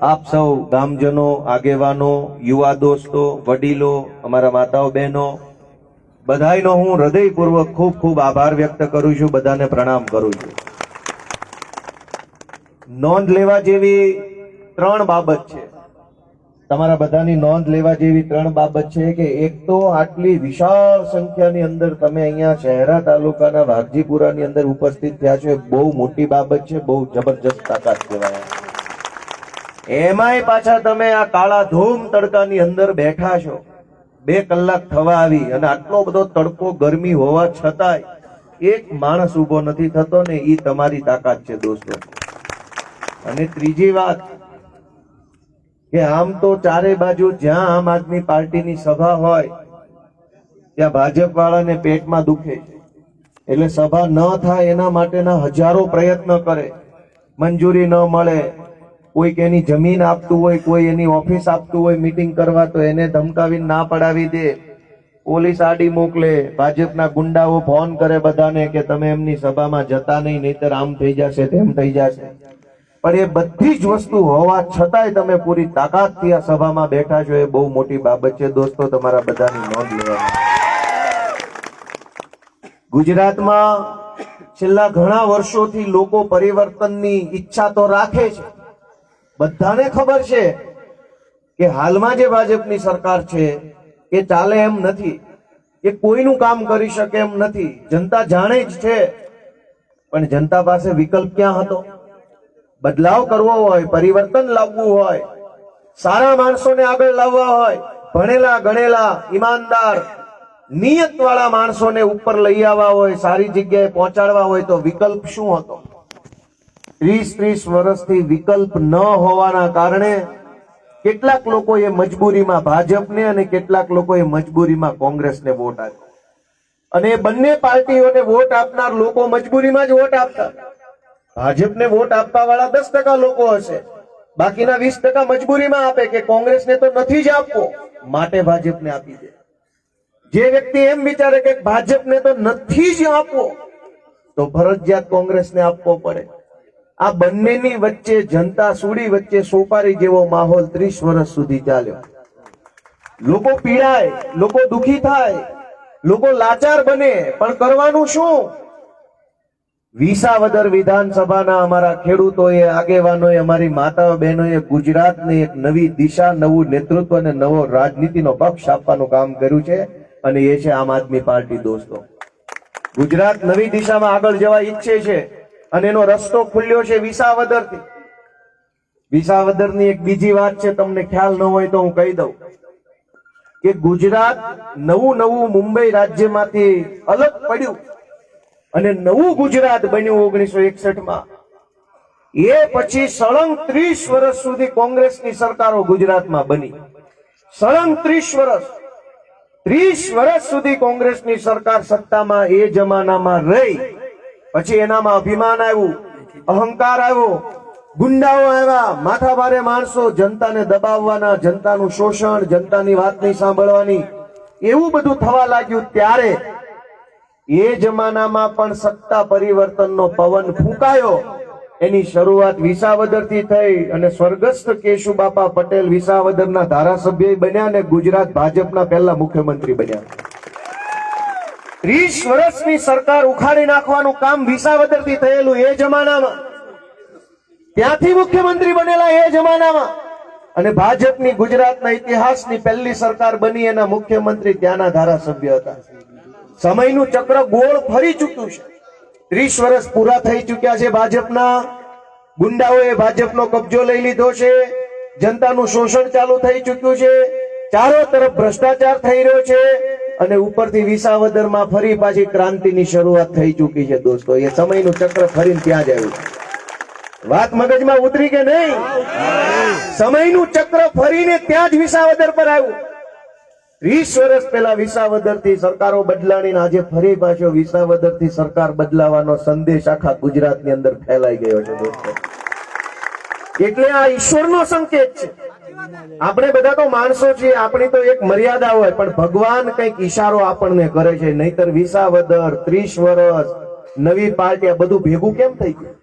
આપ સૌ ગામજનો, આગેવાનો, યુવા દોસ્તો, વડીલો, અમારા માતાઓ, બહેનો, બધાયનો હું હૃદયપૂર્વક ખૂબ ખૂબ આભાર વ્યક્ત કરું છું, બધાને પ્રણામ કરું છું. નોંધ લેવા જેવી ત્રણ બાબત છે. તમારા બધાની નોંધ લેવા જેવી ત્રણ બાબત છે કે એક તો આટલી વિશાળ સંખ્યાની અંદર તમે અહીંયા શહેરા તાલુકાના વાઘજીપુરાની અંદર ઉપસ્થિત થયા છો બહુ મોટી બાબત છે, બહુ જબરજસ્ત તાકાત કહેવાય. એમાંય પાછા તમે આ કાળા ધૂમ તડકાની અંદર બેઠા છો. બે કલાક થવા આવી અને આટલો બધો તડકો ગરમી હોવા છતાંય એક માણસ ઊભો નથી થતો ને એ તમારી તાકાત છે દોસ્તો. અને ત્રીજી વાત કે આમ તો ચારે બાજુ જ્યાં આમ આદમી પાર્ટીની સભા હોય, ત્યાં ભાજપ વાળાને પેટમાં દુખે. એટલે સભા ન થાય એના માટેના હજારો પ્રયત્ન કરે. મંજૂરી ન મળે. કોઈક એની જમીન આપતું હોય, કોઈ એની ઓફિસ આપતું હોય મીટિંગ કરવા, તો એને ધમકાવીને ના પડાવી દે. પોલીસ આડી મોકલે, ભાજપના ગુંડાઓ ફોન કરે બધાને કે તમે એમની સભામાં જતા નહીં, નહીતર આમ થઈ જશે, તેમ થઈ જશે. પણ એ બધી જ વસ્તુ હોવા છતાંય તમે પૂરી તાકાતથી આ સભામાં બેઠા છો, એ બહુ મોટી બાબત છે. દોસ્તો, તમારા બધાની નોંધ લેવાની. ગુજરાતમાં છેલ્લા ઘણા વર્ષોથી લોકો પરિવર્તનની ઈચ્છા તો રાખે છે. બધાને ખબર છે કે હાલમાં જે ભાજપની સરકાર છે, એ ચાલે એમ નથી, એ કોઈનું કામ કરી શકે એમ નથી. જનતા જાણે જ છે, પણ જનતા પાસે વિકલ્પ ક્યાં હતો? બદલાવ કરવો હોય, પરિવર્તન લાવવું હોય, સારા માણસોને આગળ લાવવા હોય, ભણેલા, ગણેલા, ઈમાનદાર નિયત વાળા માણસોને ઉપર લઈ આવવા હોય, સારી જગ્યાએ પહોંચાડવા હોય તો વિકલ્પ શું હતો? ત્રીસ ત્રીસ વર્ષથી વિકલ્પ ન હોવાના કારણે કેટલાક લોકોએ મજબૂરીમાં ભાજપને અને કેટલાક લોકોએ મજબૂરીમાં કોંગ્રેસને વોટ આપ્યો. અને બંને પાર્ટીઓને વોટ આપનાર લોકો મજબૂરીમાં જ વોટ આપતા. ભાજપને વોટ આપવા વાળા દસ ટકા લોકો હશે. બાકીના વીસ ટકા મજબૂરીમાં આપે કે કોંગ્રેસને તો નથી જ આપવો. માટે ભાજપને આપી દે. જે વ્યક્તિ એમ વિચારે કે ભાજપને તો નથી જ આપવો, તો ફરજિયાત કોંગ્રેસને આપવો પડે. આ બંનેની વચ્ચે જનતા સુડી વચ્ચે સોપારી જેવો માહોલ ત્રીસ વર્ષ સુધી ચાલ્યો. લોકો પીડાય, લોકો દુખી થાય, લોકો લાચાર બને, પણ કરવાનું શું? વિસાવદર વિધાનસભાના અમારા ખેડૂતોએ, આગેવાનોએ, અમારી માતાઓ બહેનોએ ગુજરાતને એક નવી દિશા, નવું નેતૃત્વ અને નવો રાજનીતિનો પક્ષ આપવાનું કામ કર્યું છે અને એ છે આમ આદમી પાર્ટી, દોસ્તો. ગુજરાત નવી દિશામાં આગળ જવા ઈચ્છે છે. અને એનો રસ્તો ખુલ્યો છે વિસાવદરથી. વિસાવદરની એક બીજી વાત છે, તમને ખ્યાલ ન હોય તો હું કહી દઉં. કે ગુજરાત નવું નવું મુંબઈ રાજ્યમાંથી અલગ પડ્યું અને નવું ગુજરાત બન્યું ઓગણીસો એકસઠમાં એ પછી સળંગ ત્રીસ વર્ષ સુધી કોંગ્રેસની સરકારો ગુજરાતમાં બની. સળંગ ત્રીસ વર્ષ ત્રીસ વર્ષ સુધી કોંગ્રેસની સરકાર સત્તામાં એ જમાનામાં રહી. પછી એનામાં અભિમાન આવ્યું, અહંકાર આવ્યો. ગુંડાઓ આવ્યા, માથાભારે માણસો જનતાને દબાવવાના, જનતાનું શોષણ, જનતાની વાત નહીં સાંભળવાની. એવું બધું થવા લાગ્યું ત્યારે એ જમાનામાં પણ સત્તા પરિવર્તનનો પવન ફૂંકાયો. એની શરૂઆત વિસાવદરથી થઈ અને સ્વર્ગસ્થ કેશુબાપા પટેલ વિસાવદરના ધારાસભ્ય બન્યા અને ગુજરાત ભાજપના પહેલા મુખ્યમંત્રી બન્યા. ત્રીસ વર્ષની સરકાર ઉખાડી નાખવાનું કામ વિસાવદરથી થયેલું એ જમાનામાં. ત્યાંથી મુખ્યમંત્રી બનેલા એ જમાનામાં. અને ભાજપની, ગુજરાતના ઇતિહાસની પહેલી સરકાર બની એના મુખ્યમંત્રી ત્યાંના ધારાસભ્ય હતા. સમયનું ચક્ર ગોળ ફરી ચૂક્યું છે. ત્રીસ વર્ષ પૂરા થઈ ચૂક્યા છે ભાજપના. ગુંડાઓએ ભાજપનો કબજો લઈ લીધો છે. જનતાનું શોષણ ચાલુ થઈ ચૂક્યું છે. ચારો તરફ ભ્રષ્ટાચાર થઈ રહ્યો છે. અને ઉપરથી વિસાવદરમાં ફરી પાછી ક્રાંતિની શરૂઆત થઈ ચૂકી છે દોસ્તો. એ સમયનું ચક્ર ફરીને ત્યાં જ આવ્યું. વાત મગજમાં ઉતરી કે નહીં? સમયનું ચક્ર ફરીને ત્યાં જ વિસાવદર પર આવ્યું. વીસ વર્ષ પહેલા વિસાવદરથી સરકારો બદલાણી આજે ફરી પાછો વિસાવદરથી સરકાર બદલાવાનો સંદેશ આખા ગુજરાતની અંદર ફેલાઈ ગયો છે દોસ્તો. એટલે આ ઈશ્વરનો સંકેત છે. આપણે બધા તો માણસો છીએ, આપણી તો એક મર્યાદા હોય, પણ ભગવાન કંઈક ઈશારો આપણને કરે છે. નહીતર વિસાવદર, ત્રીસ વર્ષ નવી પાર્ટી, આ બધું ભેગું કેમ થઈ ગયું?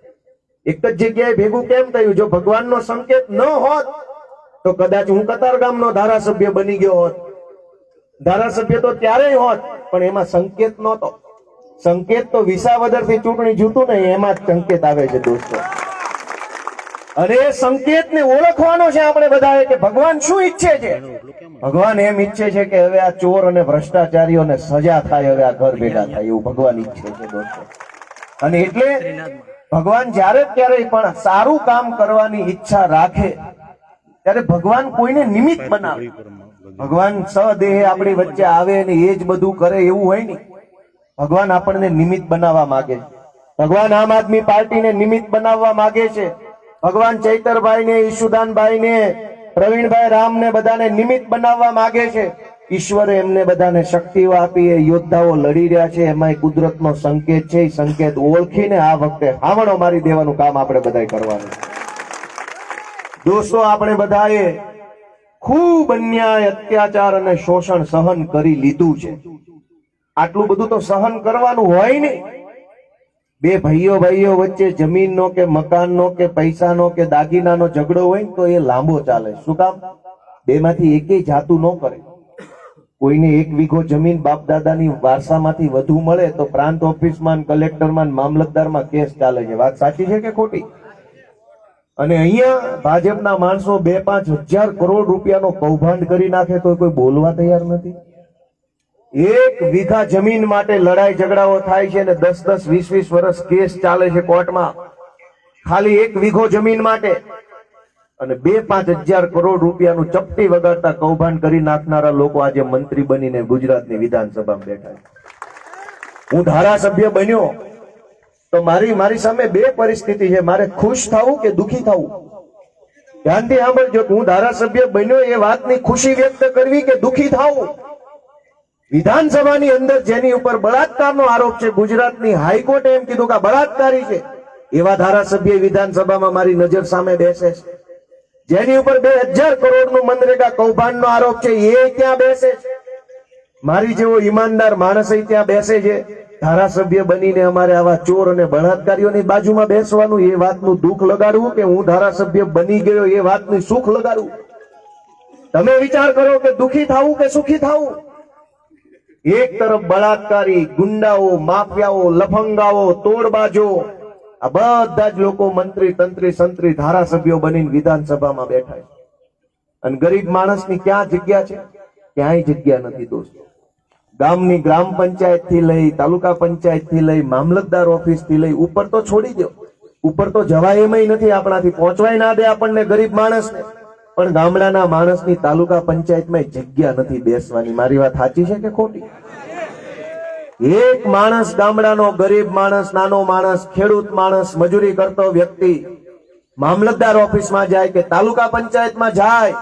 એક જ જગ્યાએ ભેગું કેમ થયું? જો ભગવાનનો સંકેત ન હોત, તો કદાચ હું કતારગામનો ધારાસભ્ય બની ગયો હોત. ધારાસભ્ય તો ત્યારે હોત, પણ એમાં સંકેત નહોતો. સંકેત તો વિસાવદરથી ચૂંટણી જીતું ને એમાં જ સંકેત આવે છે, દોસ્તો. અને એ સંકેતને ઓળખવાનો છે આપણે બધાએ કે ભગવાન શું ઈચ્છે છે? ભગવાન એમ ઈચ્છે છે કે હવે આ ચોર અને ભ્રષ્ટાચારીઓને સજા થાય, હવે આ ઘર ભેગા થાય, એવું ભગવાન ઈચ્છે છે દોસ્તો અને એટલે ભગવાન જ્યારે ક્યારેય પણ સારું કામ કરવાની ઈચ્છા રાખે, ત્યારે ભગવાન કોઈને નિમિત્ત બનાવે. ભગવાન સદેહ આપણી વચ્ચે આવે અને એ જ બધું કરે એવું હોય નહીં ભગવાન આપણને નિમિત્ત બનાવવા માંગે ભગવાન આમ આદમી પાર્ટીને નિમિત્ત બનાવવા માંગે છે. ભગવાન ચૈતરભાઈ ને ઈશુદાનભાઈ ને પ્રવીણભાઈ રામ ને બધાને નિમિત્ત બનાવવા માંગે છે. ઈશ્વરે એમને બધાને શક્તિઓ આપી, એ યોદ્ધાઓ લડી રહ્યા છે. એમાં કુદરતનો સંકેત છે. એ સંકેત ઓળખીને આ વખતે હાવણો મારી દેવાનું કામ આપણે બધાએ કરવાનું. દોસ્તો, આપણે બધાએ ખૂબ અન્યાય, અત્યાચાર અને શોષણ સહન કરી લીધું છે. આટલું બધું તો સહન કરવાનું હોય નહીં. બે ભાઈઓ ભાઈઓ વચ્ચે જમીનનો કે મકાનનો કે પૈસાનો કે દાગીનાનો ઝઘડો હોય તો એ લાંબો ચાલે. શું કામ? બેમાંથી એકે જાતું ન કરે. કોઈને એક વીઘો જમીન બાપ દાદાની વારસામાંથી વધુ મળે તો પ્રાંત ઓફિસમાં ને કલેક્ટરમાં મામલતદાર મામલતદારમાં કેસ ચાલે છે. વાત સાચી છે કે ખોટી? અને અહીંયા ભાજપના માણસો બે પાંચ હજાર કરોડ રૂપિયાનો કૌભાંડ કરી નાખે તો કોઈ બોલવા તૈયાર નથી? એક વીઘા જમીન માટે લડાઈ ઝઘડાઓ થાય છે અને દસ દસ, વીસ વીસ વર્ષ કેસ ચાલે છે કોર્ટમાં. ખાલી એક વીઘો જમીન માટે અને બે પાંચ હજાર કરોડ રૂપિયાનું ચપટી વગાડતા કૌભાંડ કરી નાખનારા લોકો આજે મંત્રી બનીને ગુજરાતની વિધાનસભામાં બેઠા હું ધારાસભ્ય બન્યો. તો મારી મારી સામે બે પરિસ્થિતિ છે. મારે ખુશ થવું કે દુખી થવું? ધ્યાનથી સાંભળજો હું ધારાસભ્ય બન્યો એ વાતની ખુશી વ્યક્ત કરવી કે દુખી થવું? વિધાનસભાની અંદર જેની ઉપર બળાત્કારનો આરોપ છે, ગુજરાતની હાઈકોર્ટે એમ કીધું કે બળાત્કારી છે. એવા ધારાસભ્ય વિધાનસભામાં મારી નજર સામે બેસે છે. જેની ઉપર બે હજાર કરોડનું મનરેગા કૌભાંડનો આરોપ છે, એ ત્યાં બેસે છે? મારી જેવો ઈમાનદાર માણસ ત્યાં બેસે છે. ધારાસભ્ય બનીને અમારે આવા ચોર અને બળાત્કારીઓની બાજુમાં બેસવાનું, એ વાતનું દુઃખ લગાડવું કે હું ધારાસભ્ય બની ગયો, એ વાતનું સુખ લગાડવું? તમે વિચાર કરો કે દુઃખી થવું કે સુખી થવું? એક તરફ બળાત્કારી, ગુંડાઓ, માફિયાઓ, લફંગાઓ, તોડબાજો. આ બધા જ લોકો મંત્રી, તંત્રી, સંત્રી, ધારાસભ્યો બનીને વિધાનસભામાં બેઠા છે. અને ગરીબ માણસની ક્યાં જગ્યા છે? ક્યાંય જગ્યા નથી, દોસ્તો. ગામની ગ્રામ પંચાયતથી લઈ, તાલુકા પંચાયતથી લઈ, મામલતદાર ઓફિસથી લઈ, ઉપર તો છોડી દો. ઉપર તો જવાય એમય નથી, આપણાથી પહોંચવાય ના દે આપણને ગરીબ માણસને. પણ ગામડાના માણસની તાલુકા પંચાયતમાં જગ્યા નથી બેસવાની. મારી વાત સાચી છે કે ખોટી? એક માણસ ગામડાનો ગરીબ માણસ, નાનો માણસ, ખેડૂત માણસ, મજૂરી કરતો વ્યક્તિ મામલતદાર ઓફિસમાં જાય કે તાલુકા પંચાયતમાં જાય,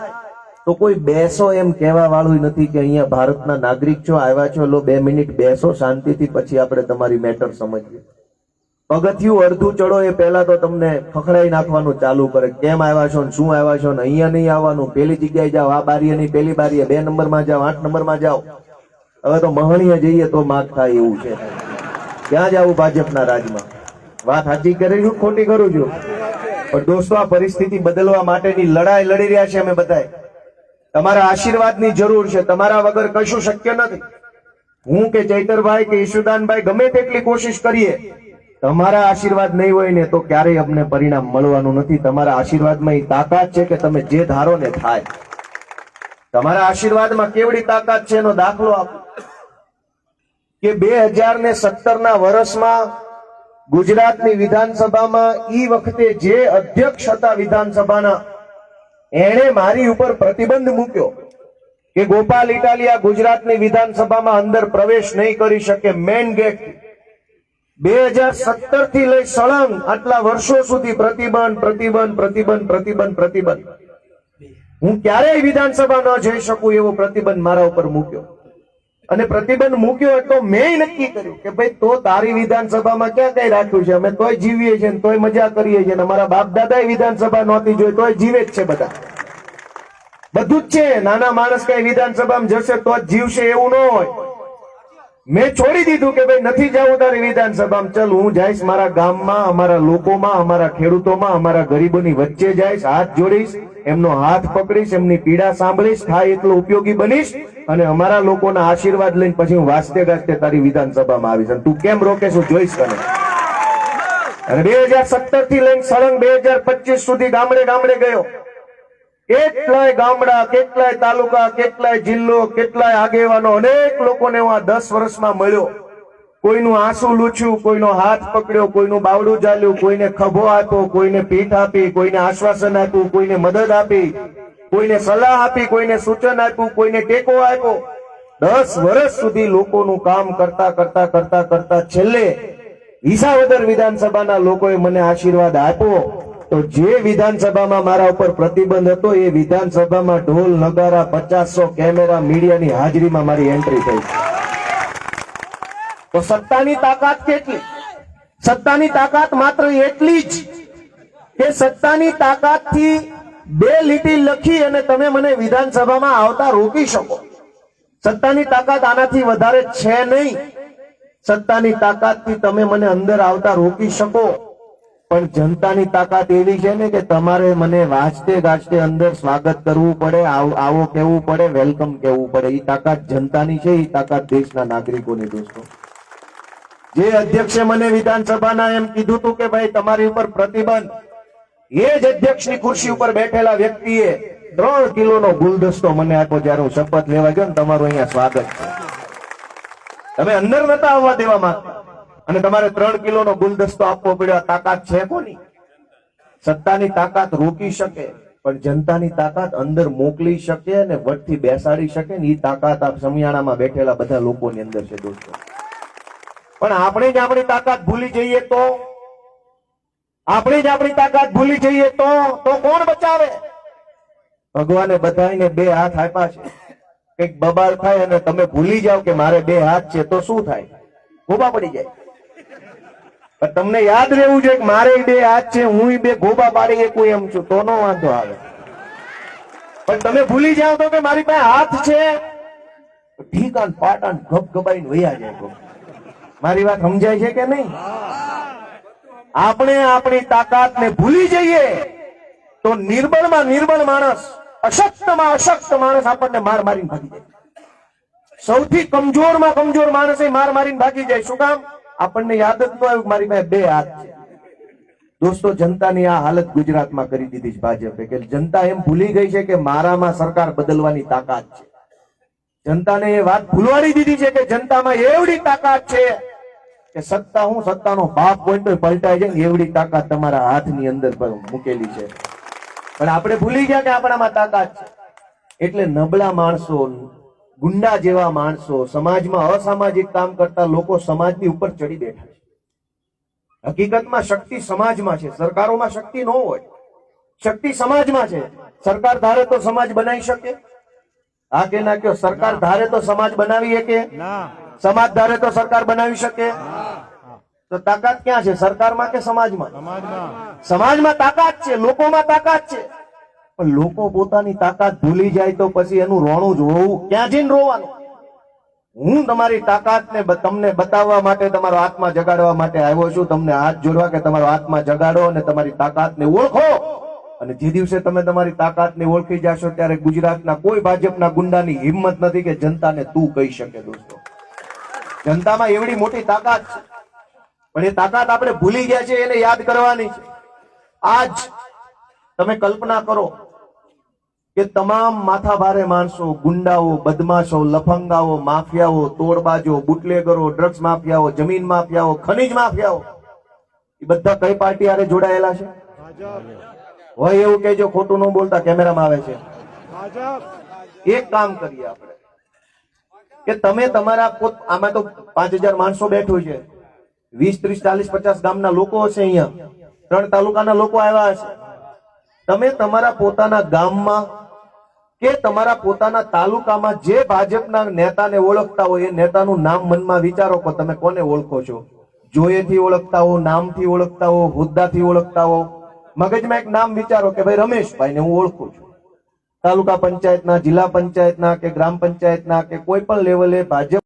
તો કોઈ બેસો એમ કહેવા વાળું નથી કે અહીંયા ભારતના નાગરિક છો, આવ્યા છો, લો બે મિનિટ બેસો, શાંતિથી પછી આપણે તમારી મેટર સમજીએ. પગથિયું અડધું ચડો એ પહેલા તો તમને ફખડાઈ નાખવાનું ચાલુ કરે. કેમ આવ્યા છો શું આવ્યા છો અહીંયા નહીં આવવાનું? પેલી જગ્યાએ જાઓ, આ બારીએ નહીં, પેલી બારીએ, બે નંબરમાં જાઓ, આઠ નંબરમાં જાઓ. હવે તો મહણીએ જઈએ તો માગ થાય એવું છે. ક્યાં જવું ભાજપના રાજમાં? વાત સાચી કરી છું ખોટી કરું છું? પણ દોસ્તો, આ પરિસ્થિતિ બદલવા માટેની લડાઈ લડી રહ્યા છે અમે બધા તમારા આશીર્વાદની જરૂર છે. તમારા વગર કશું શક્ય નથી. હું કે ચૈતરભાઈ કે ઈશુદાનભાઈ ગમે તેટલી કોશિશ કરીએ તમારા આશીર્વાદ નહીં હોય ને તો ક્યારેય અમને પરિણામ મળવાનું નથી. તમારા આશીર્વાદમાં એ તાકાત છે કે તમે જે ધારો ને થાય. તમારા આશીર્વાદમાં કેવડી તાકાત છે એનો દાખલો આપો. કે બે હજાર ને સત્તર ના વર્ષમાં ગુજરાતની વિધાનસભામાં ઈ વખતે જે અધ્યક્ષ હતા વિધાનસભાના, એણે મારી ઉપર પ્રતિબંધ મૂક્યો કે ગોપાલ ઇટાલિયા ગુજરાતની વિધાનસભામાં અંદર પ્રવેશ નહીં કરી શકે મેન ગેટ. બે હજાર સત્તરથી લઈ સળંગ આટલા વર્ષો સુધી પ્રતિબંધ પ્રતિબંધ પ્રતિબંધ પ્રતિબંધ પ્રતિબંધ. હું ક્યારેય વિધાનસભા ન જઈ શકું એવો પ્રતિબંધ મારા ઉપર મૂક્યો. અને પ્રતિબંધ મૂક્યો એટલે મેં નક્કી કર્યું કે ભાઈ તો તારી વિધાનસભામાં ક્યાં કઈ રાખ્યું છે? અમે તોય જીવીએ છીએ તોય મજા કરીએ છીએ અમારા બાપ દાદા વિધાનસભા નહોતી જોઈ, તોય જીવે જ છે બધા. બધું જ છે. નાના માણસ કઈ વિધાનસભામાં જશે તો જ જીવશે એવું ન હોય. મેં છોડી દીધું કે ભાઈ નથી જવું તારી વિધાનસભામાં. ચલ, હું જઈશ મારા ગામમાં, અમારા લોકોમાં, અમારા ખેડૂતોમાં, અમારા ગરીબોની વચ્ચે જઈશ, હાથ જોડીશ, એમનો હાથ પકડીશ, એમની પીડા સાંભળીશ, થાય એટલો ઉપયોગી બનીશ અને અમારા લોકોના આશીર્વાદ લઈને પછી હું વાસ્તે ગાજતે તારી વિધાનસભામાં આવીશ. અને તું કેમ રોકે હું જોઈશ તને. અને બે હજાર સત્તરથી લઈને સળંગ બે હજાર પચીસ સુધી ગામડે ગામડે ગયો. કેટલાય ગામડા, કેટલાય તાલુકા, કેટલાય જિલ્લો, કેટલાય આગેવાનો અનેક લોકોને હું આ દસ વર્ષમાં મળ્યો. કોઈનું આંસુ લૂછ્યું, કોઈનો હાથ પકડ્યો, કોઈનું બાવડું ચાલ્યું કોઈને ખભો આપ્યો, કોઈને પીઠ આપી, કોઈને આશ્વાસન આપ્યું, કોઈને મદદ આપી, કોઈને સલાહ આપી, કોઈને સૂચન આપ્યું, કોઈને ટેકો આપ્યો. દસ વર્ષ સુધી લોકોનું કામ કરતા કરતા કરતા કરતા છેલ્લે ઈસાવદર વિધાનસભાના લોકોએ મને આશીર્વાદ આપ્યો. તો જે વિધાનસભામાં મારા ઉપર પ્રતિબંધ હતો, એ વિધાનસભામાં ઢોલ, નગારા, પચાસો કેમેરા, મીડિયાની હાજરીમાં મારી એન્ટ્રી થઈ. તો સત્તાની તાકાત કેટલી? સત્તાની તાકાત માત્ર એટલી જ કે સત્તાની તાકાતથી બે લીટી લખી અને તમે મને વિધાનસભામાં આવતા રોકી શકો. સત્તાની તાકાત આનાથી વધારે છે નહીં. સત્તાની તાકાતથી તમે મને અંદર આવતા રોકી શકો. પણ જનતાની તાકાત એવી છે ને કે તમારે મને વાંચતે ગાજતે અંદર સ્વાગત કરવું પડે, આવો કેવું પડે, વેલકમ કેવું પડે. એ તાકાત જનતાની છે એ તાકાત દેશના નાગરિકોની દોસ્તો. જે અધ્યક્ષે મને વિધાનસભાના એમ કીધું હતું કે ભાઈ તમારી ઉપર પ્રતિબંધ, એ જ અધ્યક્ષની ખુરશી ઉપર બેઠેલા વ્યક્તિએ ત્રણ કિલોનો ગુલદસ્તો મને આપ્યો જયારે હું શપથ લેવા ગયો ને, તમારું અહીંયા સ્વાગત છે. તમે અંદર નતા આવવા દેવા માંગતા. અને તમારે ત્રણ કિલોનો ગુલદસ્તો આપવો પડ્યો તાકાત છે કોની? સત્તાની તાકાત રોકી શકે, પણ જનતાની તાકાત અંદર મોકલી શકે અને વટથી બેસાડી શકે ને એ તાકાત આ સમિયાણામાં બેઠેલા બધા લોકોની અંદર છે દોસ્તો. પણ આપણે જ આપણી તાકાત ભૂલી જઈએ તો? આપણે જ આપણી તાકાત ભૂલી જઈએ તો? તો કોણ બચાવે? ભગવાને બધાને બે હાથ આપ્યા છે. કંઈક બબાલ થાય અને તમે ભૂલી જાઓ કે મારે બે હાથ છે, તો શું થાય? ગોબા પડી જાય. તમને યાદ રહેવું જોઈએ કે મારે બે હાથ છે, હું બે ગોબા પાડી શકું એમ છું, તો નો વાંધો આવે. પણ તમે ભૂલી જાઓ તો કે મારી પાસે હાથ છે. ઢીકાન પાટણ ગબ ગપાઈને વયા જાય મારી વાત સમજાય છે કે નહીં? આપણે આપણી તાકાત ને ભૂલી જઈએ તો નિર્બળમાં નિર્બળ માણસ, અશક્તમાં અશક્ત માણસ આપણને માર મારીને ભાગી જાય. સૌથી કમજોરમાં કમજોર માણસે માર મારીને ભાગી જાય. શું કામ? આપણને યાદ જ ન આવ્યું મારી પાસે બે હાથ છે. દોસ્તો, જનતાની આ હાલત ગુજરાતમાં કરી દીધી છે ભાજપે કે જનતા એમ ભૂલી ગઈ છે કે મારામાં સરકાર બદલવાની તાકાત છે. જનતાને એ વાત ભૂલવાડી દીધી છે કે જનતામાં એવડી તાકાત છે કે સત્તા હું સત્તાનો બાપ પલટાઈ જાય ને એવડી તાકાત તમારા હાથની અંદર મૂકેલી છે. પણ આપણે ભૂલી ગયા કે આપણામાં તાકાત છે. એટલે નબળા માણસો ગુંડા જેવા માણસો સમાજમાં અસામાજિક કામ કરતા લોકો સમાજની ઉપર ચડી બેઠા છે. હકીકતમાં શક્તિ સમાજમાં છે. સરકારોમાં શક્તિ ન હોય. શક્તિ સમાજમાં છે. સરકાર ધારે તો સમાજ બનાવી શકે? આ કે ના કયો? સરકાર ધારે તો સમાજ બનાવી શકે સમાજ ધારે તો સરકાર બનાવી શકે? તો તાકાત ક્યાં છે? સરકારમાં કે સમાજમાં. સમાજમાં તાકાત છે. લોકોમાં તાકાત છે. પણ લોકો પોતાની તાકાત ભૂલી જાય તો પછી એનું રોણું જોવું ક્યાં જઈને રોવાનું? હું તમારી તાકાતને તમને બતાવવા માટે તમારો આત્મા જગાડવા માટે આવ્યો છું. તમને હાથ જોડવા કે તમારો આત્મા જગાડો અને તમારી તાકાતને ઓળખો. અને જે દિવસે તમે તમારી તાકાતને ઓળખી જશો ત્યારે ગુજરાતના કોઈ ભાજપના ગુંડાની હિંમત નથી કે જનતાને તું કહી શકે દોસ્તો. જનતામાં એવડી મોટી તાકાત છે. પણ એ તાકાત આપણે ભૂલી ગયા છે એને યાદ કરવાની છે. આજ તમે કલ્પના કરો. કે તમામ માથાભારે માણસો, ગુંડાઓ, બદમાશો, લફંગાઓ, માફિયાઓ, તોડબાજો, બુટલેગરો ડ્રગ્સ માફિયાઓ, જમીન માફિયાઓ, ખનીજ માફિયાઓ, એ બધા કઈ પાર્ટી આરે જોડાયેલા છે? હોય એવું કેજો ખોટું ન બોલતા, કેમેરામાં આવે છે. એક કામ કરીએ આપણે. કે તમે તમારા પોત, આમાં તો પાંચ હજાર માણસો બેઠું છે. વીસ, ત્રીસ, ચાલીસ, પચાસ ગામના લોકો હશે અહીંયા. ત્રણ તાલુકાના લોકો આવ્યા હશે. તમે તમારા પોતાના ગામમાં કે તમારા પોતાના તાલુકામાં જે ભાજપના નેતાને ઓળખતા હોય એ નેતાનું નામ મનમાં વિચારો કે તમે કોને ઓળખો છો? જોયેથી ઓળખતા હો, નામથી ઓળખતા હો, હોદ્દાથી ઓળખતા હો. મગજમાં એક નામ વિચારો કે ભાઈ રમેશભાઈને હું ઓળખું છું. તાલુકા પંચાયતના, જિલ્લા પંચાયતના કે ગ્રામ પંચાયતના કે કોઈ પણ લેવલે ભાજપ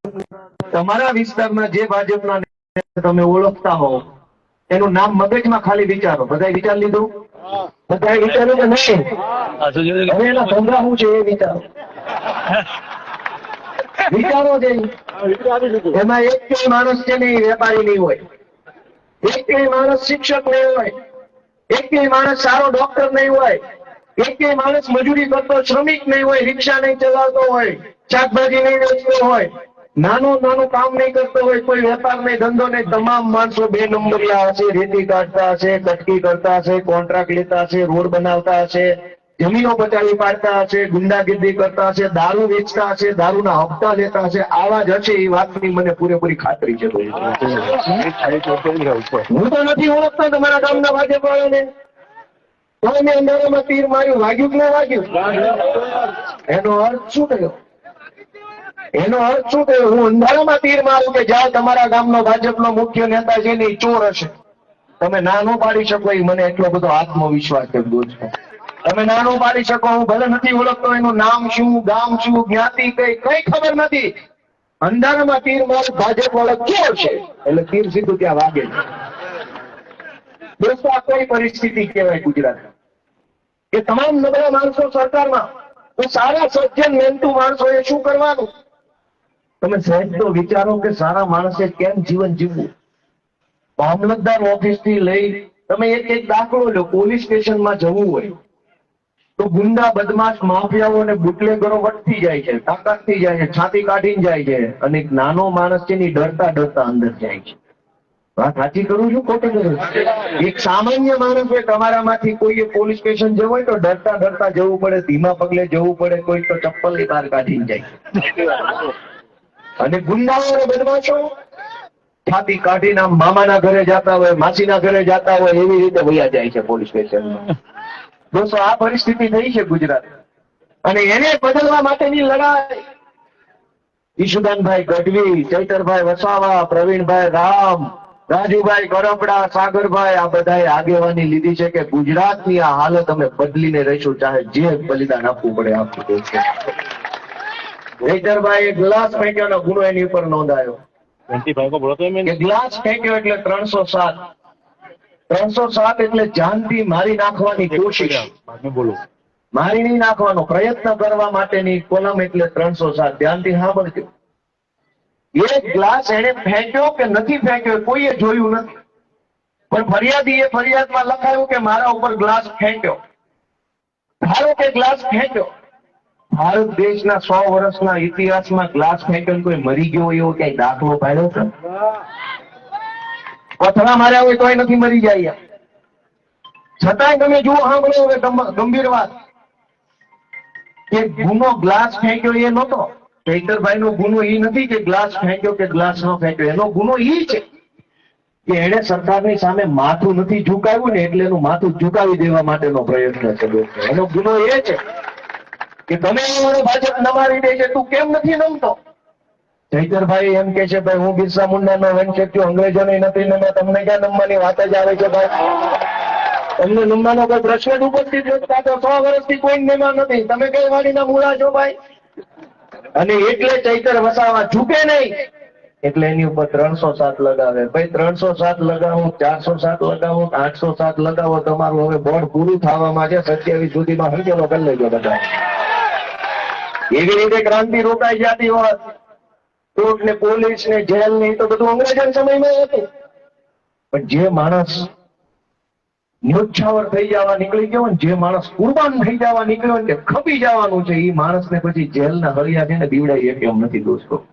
તમારા વિસ્તારના જે ભાજપના તમે ઓળખતા હો, એનું નામ મગજમાં ખાલી વિચારો. બધાય વિચાર લીધું? બધાય વિચાર્યું કે નહીં? હવે એના ધંધા શું છે એ વિચારો. વિચારો છે. એમાં એક કઈ માણસ છે ને એ વેપારી નહીં હોય. એક કઈ માણસ શિક્ષક નહીં હોય. એક કઈ માણસ સારો ડોક્ટર નહીં હોય. એક કઈ માણસ મજૂરી કરતો શ્રમિક નહીં હોય રિક્ષા નહીં ચલાવતો હોય શાકભાજી નહીં વેચતો હોય. નાનું નાનું કામ નહીં કરતો હોય, કોઈ વેપાર નહીં ધંધો નહીં તમામ માણસો બે નંબરિયા હશે, રેતી કાઢતા હશે, કટકી કરતા હશે, કોન્ટ્રાક્ટ લેતા હશે, રોડ બનાવતા હશે, જમીનો બચાવી પાડતા હશે ગુંડાગીરી કરતા હશે, દારૂ વેચતા હશે, દારૂના હપ્તા લેતા હશે, આવા જ હશે એ વાતની મને પૂરેપૂરી ખાતરી છે. હું તો નથી ઓળખતો તમારા ગામના ભાજપ તો મેં અંધારામાં તીર માર્યું, વાગ્યું કે ના વાગ્યું? એનો અર્થ શું થયો? એનો અર્થ શું થયો હું અંધારામાં તીર મારું કે જ્યાં તમારા ગામનો ભાજપનો મુખ્ય નેતા છે ને એ ચોર હશે. તમે નાનો પાડી શકો એ મને એટલો બધો આત્મવિશ્વાસ છે છો તમે નાનો પાડી શકો, હું ભલે નથી ઓળખતો એનું નામ શું, ગામ શું, જ્ઞાતિ કઈ કઈ ખબર નથી. અંધારામાં તીર મારું ભાજપ વાળા ચોર છે. એટલે તીર સીધું ત્યાં વાગે છે. દોસ્તો, આ કઈ પરિસ્થિતિ કહેવાય ગુજરાત? કે તમામ નબળા માણસો સરકારમાં તો સારા સજ્જન મહેનતુ માણસો એ શું કરવાનું? તમે સહેજ તો વિચારો કે સારા માણસે કેમ જીવન જીવવું? મામલતદાર ઓફિસથી લઈ તમે એક એક દાખલો લો, પોલીસ સ્ટેશનમાં જવું હોય તો ગુંડા, બદમાશ, માફિયાઓ અને બુટલેગરો વટતી જાય છે, તાકાતથી જાય છે, છાતી કાઢીને જાય છે અને નાનો માણસ છે ની ડરતા ડરતા અંદર જાય છે. વાત સાચી કરું છું ખોટી કરું? એક સામાન્ય માણસ હોય તમારામાંથી કોઈએ પોલીસ સ્ટેશન જવું હોય તો ડરતા ડરતા જવું પડે, ધીમા પગલે જવું પડે કોઈ તો ચપ્પલ બહાર કાઢીને જાય. અને ગુંડાઓ બનવા છો છાતી કાઢીને મામાના ઘરે જતા હોય, માસીના ઘરે જતા હોય, એવી રીતે વયા જાય છે પોલીસ સ્ટેશનમાં. દોસ્તો, આ પરિસ્થિતિ થઈ છે ગુજરાત. અને એને બદલવા માટેની લડાઈ. ઈશુદાનભાઈ ગઢવી, ચૈતરભાઈ વસાવા, પ્રવીણભાઈ રામ, રાજુભાઈ ગરબડા સાગરભાઈ, આ બધાએ આગેવાની લીધી છે કે ગુજરાતની આ હાલત અમે બદલીને રહીશું, ચાહે જે બલિદાન આપવું પડે આપવું પડશે નહીતરભાઈ ગ્લાસ ફેંક્યો ગુનો એની ઉપર નોંધાયો. ગ્લાસ ફેંક્યો એટલે ત્રણસો સાત. ત્રણસો સાત એટલે જાનથી મારી નાખવાની કોશિશ. બોલો. મારી નહીં નાખવાનો પ્રયત્ન કરવા માટેની કોલમ એટલે ત્રણસો સાત. ધ્યાનથી સાંભળજો. એક ગ્લાસ એને ફેંક્યો કે નથી ફેંક્યો કોઈએ જોયું નથી. પણ ફરિયાદી એ ફરિયાદમાં લખાયું કે મારા ઉપર ગ્લાસ ફેંક્યો. ધારો કે ગ્લાસ ફેંક્યો. ભારત દેશના સો વર્ષના ઇતિહાસમાં ગ્લાસ ફેંક્યો કોઈ મરી ગયો એવો ક્યાંય દાખલો પાડ્યો છે? પથરા માર્યા હોય તોય નથી મરી જાય છતાંય તમે જુઓ, સાંભળો હવે ગંભીર વાત. કે ગુનો ગ્લાસ ફેંક્યો એ નહોતો. ચૈતરભાઈ નો ગુનો એ નથી કે ગ્લાસ ફેંક્યો કે ગ્લાસ નો ફેંક્યો. એનો ગુનો એ છે કે એને સરકારની સામે માથું નથી ઝુકાવ્યું ને એટલે એનું માથું ઝુકાવી દેવા માટેનો પ્રયત્ન છે. એનો ગુનો એ છે કે તમે મને ભાજપ નમારી દે છે, તું કેમ નથી નમતો? ચૈતરભાઈ એમ કે છે, ભાઈ, હું બિરસા મુંડાનો વંશજ છું અંગ્રેજોને નથી નમ્યા તમને ક્યાં નમવાની વાત જ આવે છે, ભાઈ? તમને નમવાનો કોઈ પ્રશ્ન જ ઉપસ્થિત નથી તો સો વર્ષથી કોઈ નેમા નથી. તમે કઈ વાડીના મૂળા છો, ભાઈ? અને એટલે ચૈતર વસાવા ઝૂકે નહીં. એટલે એની ઉપર ત્રણસો સાત લગાવે. ભાઈ, ત્રણસો સાત લગાવો, ચારસો સાત લગાવો, આઠસો સાત લગાવો, તમારું હવે બોર્ડ પૂરું થવામાં છે. સત્યાવીસ સુધીમાં હંકેલો કરી લેજો બધા. એવી રીતે ક્રાંતિ રોકાઈ જતી હોત કોર્ટ ને પોલીસ ને જેલ ને તો બધું અંગ્રેજન સમયમાં હતું. પણ જે માણસ ન્યોછાવર થઈ જવા નીકળી ગયો ને, જે માણસ કુરબાન થઈ જવા નીકળ્યો ને ખપી જવાનું છે એ માણસને પછી જેલના હળિયા છે ને બીવડાઈ એમ નથી દોસ્તો.